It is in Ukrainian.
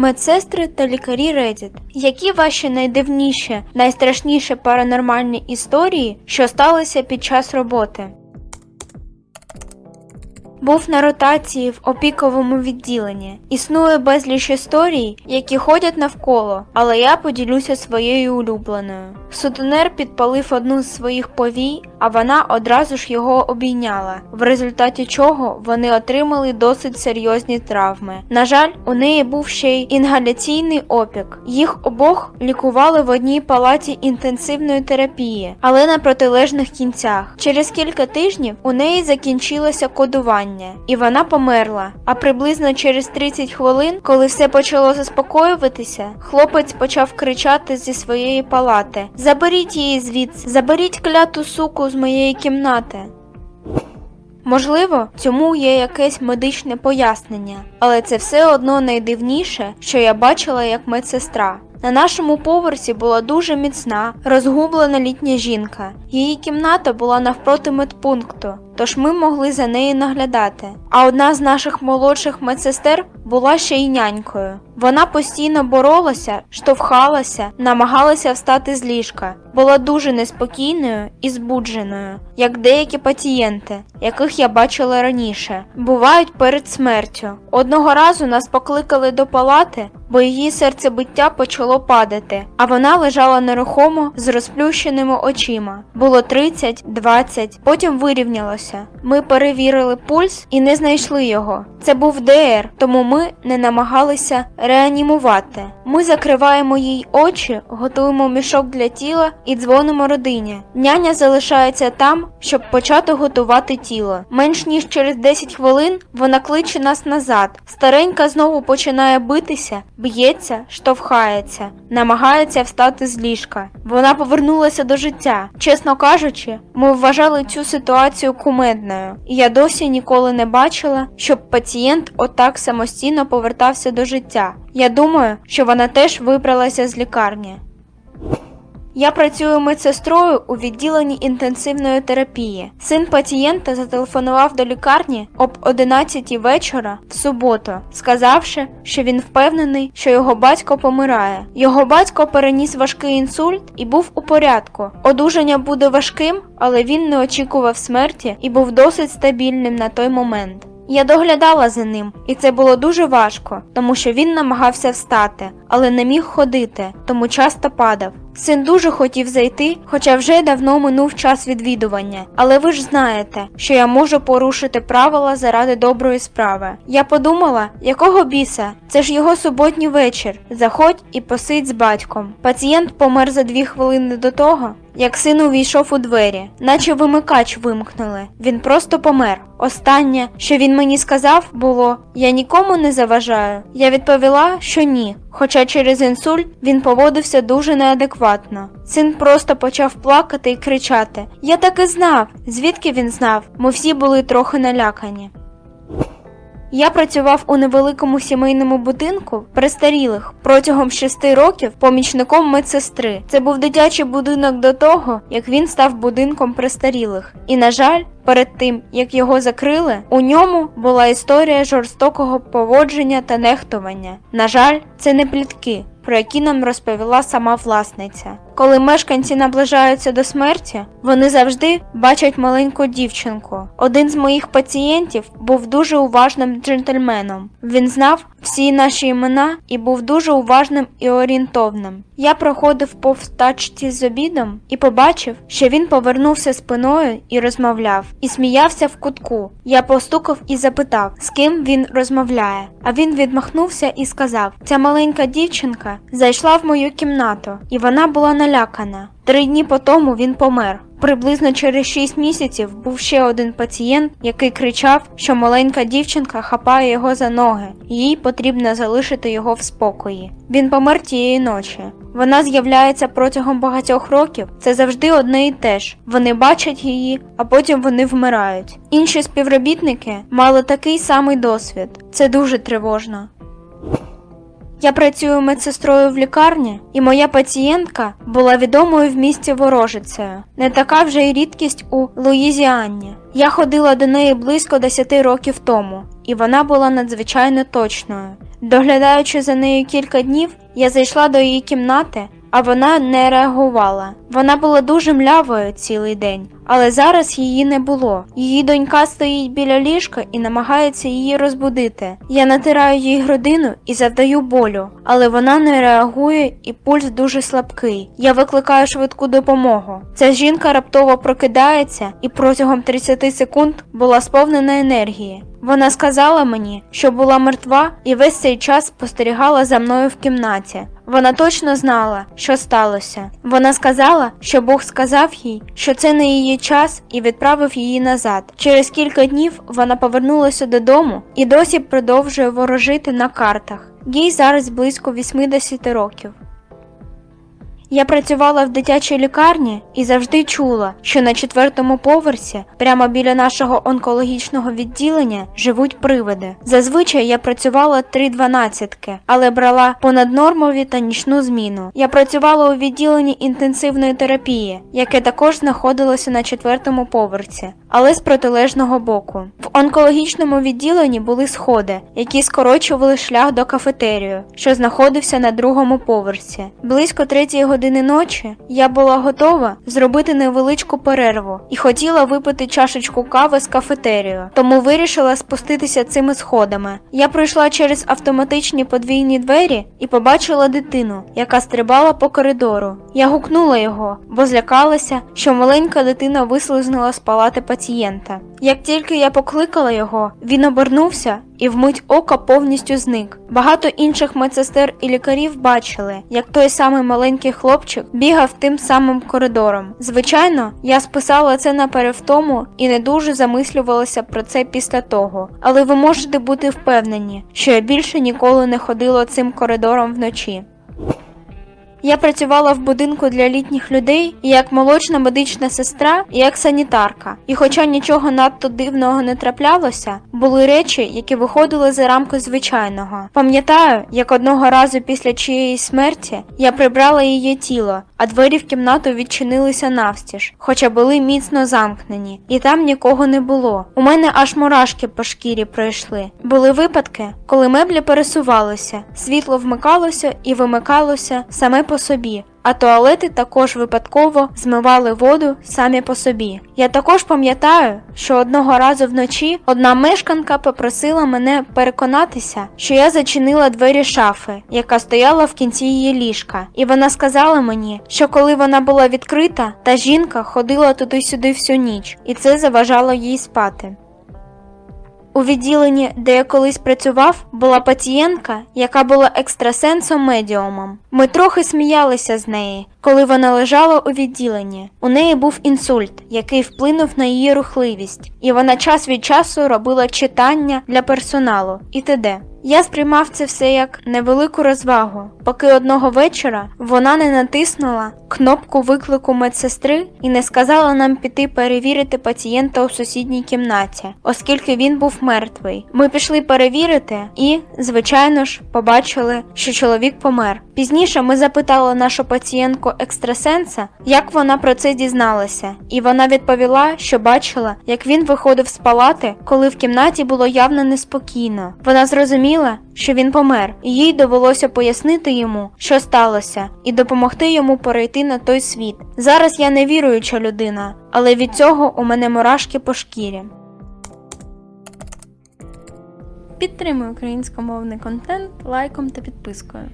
Медсестри та лікарі Reddit. Які ваші найдивніші, найстрашніші паранормальні історії, що сталися під час роботи? Був на ротації в опіковому відділенні. Існує безліч історій, які ходять навколо, але я поділюся своєю улюбленою. Сутенер підпалив одну з своїх повій, а вона одразу ж його обійняла, в результаті чого вони отримали досить серйозні травми. На жаль, у неї був ще й інгаляційний опік. Їх обох лікували в одній палаті інтенсивної терапії, але на протилежних кінцях. Через кілька тижнів у неї закінчилося кодування, і вона померла. А приблизно через 30 хвилин, коли все почало заспокоюватися, хлопець почав кричати зі своєї палати: Заберіть її звідси, заберіть кляту суку з моєї кімнати. Можливо, цьому є якесь медичне пояснення, але це все одно найдивніше, що я бачила як медсестра. На нашому поверсі була дуже міцна, розгублена літня жінка. Її кімната була навпроти медпункту, тож ми могли за нею наглядати. А одна з наших молодших медсестер була ще й нянькою. Вона постійно боролася, штовхалася, намагалася встати з ліжка, була дуже неспокійною і збудженою, як деякі пацієнти, яких я бачила раніше, бувають перед смертю. Одного разу нас покликали до палати, бо її серцебиття почало падати, а вона лежала нерухомо з розплющеними очима. Було 30, 20, потім вирівнялося. Ми перевірили пульс і не знайшли його. Це був ДР, тому ми не намагалися реанімувати. Ми закриваємо їй очі, готуємо мішок для тіла і дзвонимо родині. Няня залишається там, щоб почати готувати тіло. Менш ніж через 10 хвилин вона кличе нас назад. Старенька знову починає битися, б'ється, штовхається, намагається встати з ліжка. Вона повернулася до життя. Чесно кажучи, ми вважали цю ситуацію кумедною, і я досі ніколи не бачила, щоб пацієнт отак самостійно повертався до життя. Я думаю, що вона теж вибралася з лікарні. Я працюю медсестрою у відділенні інтенсивної терапії. Син пацієнта зателефонував до лікарні об 11 вечора в суботу, сказавши, що він впевнений, що його батько помирає. Його батько переніс важкий інсульт і був у порядку. Одужання буде важким, але він не очікував смерті і був досить стабільним на той момент. Я доглядала за ним, і це було дуже важко, тому що він намагався встати, але не міг ходити, тому часто падав. Син дуже хотів зайти, хоча вже давно минув час відвідування. Але ви ж знаєте, що я можу порушити правила заради доброї справи. Я подумала, якого біса? Це ж його суботній вечір. Заходь і посидь з батьком. Пацієнт помер за дві хвилини до того, як син увійшов у двері, наче вимикач вимкнули. Він просто помер. Останнє, що він мені сказав, було: Я нікому не заважаю. Я відповіла, що ні. Хоча через інсульт він поводився дуже неадекватно. Син просто почав плакати і кричати: Я так і знав. Звідки він знав? Ми всі були трохи налякані. Я працював у невеликому сімейному будинку престарілих протягом шести років помічником медсестри. Це був дитячий будинок до того, як він став будинком престарілих. І, на жаль, перед тим як його закрили, у ньому була історія жорстокого поводження та нехтування. На жаль, це не плітки. Про які нам розповіла сама власниця. Коли мешканці наближаються до смерті, вони завжди бачать маленьку дівчинку. Один з моїх пацієнтів був дуже уважним джентльменом. Він знав всі наші імена і був дуже уважним і орієнтовним. Я проходив повз тачці з обідом і побачив, що він повернувся спиною і розмовляв, і сміявся в кутку. Я постукав і запитав, з ким він розмовляє. А він відмахнувся і сказав: Ця маленька дівчинка зайшла в мою кімнату, і вона була налякана. Три дні по тому він помер. Приблизно через 6 місяців був ще один пацієнт, який кричав, що маленька дівчинка хапає його за ноги, і їй потрібно залишити його в спокої. Він помер тієї ночі. Вона з'являється протягом багатьох років. Це завжди одне і те ж. Вони бачать її, а потім вони вмирають. Інші співробітники мали такий самий досвід. Це дуже тривожно. Я працюю медсестрою в лікарні, і моя пацієнтка була відомою в місті ворожицею. Не така вже й рідкість у Луїзіанні. Я ходила до неї близько 10 років тому, і вона була надзвичайно точною. Доглядаючи за нею кілька днів, я зайшла до її кімнати, а вона не реагувала. Вона була дуже млявою цілий день, але зараз її не було. Її донька стоїть біля ліжка і намагається її розбудити. Я натираю їй грудину і завдаю болю, але вона не реагує і пульс дуже слабкий. Я викликаю швидку допомогу. Ця жінка раптово прокидається і протягом 30 секунд була сповнена енергії. Вона сказала мені, що була мертва і весь цей час спостерігала за мною в кімнаті. Вона точно знала, що сталося. Вона сказала, що Бог сказав їй, що це не її час, і відправив її назад. Через кілька днів вона повернулася додому і досі продовжує ворожити на картах. Їй зараз близько 80 років. Я працювала в дитячій лікарні і завжди чула, що на четвертому поверсі, прямо біля нашого онкологічного відділення, живуть привиди. Зазвичай я працювала три дванадцятки, але брала понаднормові та нічну зміну. Я працювала у відділенні інтенсивної терапії, яке також знаходилося на четвертому поверсі, але з протилежного боку. В онкологічному відділенні були сходи, які скорочували шлях до кафетерію, що знаходився на другому поверсі. Близько третьої години ночі я була готова зробити невеличку перерву і хотіла випити чашечку кави з кафетерію, тому вирішила спуститися цими сходами. Я пройшла через автоматичні подвійні двері і побачила дитину, яка стрибала по коридору. Я гукнула його, бо злякалася, що маленька дитина вислизнула з палати пацієнта. Як тільки я покликала його, він обернувся і вмить ока повністю зник. Багато інших медсестер і лікарів бачили, як той самий маленький хлопчик бігав тим самим коридором. Звичайно, я списала це на перевтому і не дуже замислювалася про це після того, але ви можете бути впевнені, що я більше ніколи не ходила цим коридором вночі. Я працювала в будинку для літніх людей як молочна медична сестра, і як санітарка. І хоча нічого надто дивного не траплялося, були речі, які виходили за рамки звичайного. Пам'ятаю, як одного разу після чиєїсь смерті я прибрала її тіло, а двері в кімнату відчинилися навстіж, хоча були міцно замкнені, і там нікого не було. У мене аж мурашки по шкірі пройшли. Були випадки, коли меблі пересувалися, світло вмикалося і вимикалося саме по собі. А туалети також випадково змивали воду самі по собі. Я також пам'ятаю, що одного разу вночі одна мешканка попросила мене переконатися, що я зачинила двері шафи, яка стояла в кінці її ліжка, і вона сказала мені, що коли вона була відкрита, та жінка ходила туди-сюди всю ніч, і це заважало їй спати. У відділенні, де я колись працював, була пацієнтка, яка була екстрасенсом медіумом. Ми трохи сміялися з неї, коли вона лежала у відділенні. У неї був інсульт, який вплинув на її рухливість, і вона час від часу робила читання для персоналу і т.д. Я сприймав це все як невелику розвагу, поки одного вечора вона не натиснула кнопку виклику медсестри і не сказала нам піти перевірити пацієнта у сусідній кімнаті, оскільки він був мертвий. Ми пішли перевірити і, звичайно ж, побачили, що чоловік помер. Пізніше ми запитали нашу пацієнтку екстрасенса, як вона про це дізналася, і вона відповіла, що бачила, як він виходив з палати, коли в кімнаті було явно неспокійно. Вона зрозуміла, що він помер, і їй довелося пояснити йому, що сталося, і допомогти йому перейти на той світ. Зараз я не віруюча людина, але від цього у мене мурашки по шкірі. Підтримуй українськомовний контент лайком та підпискою.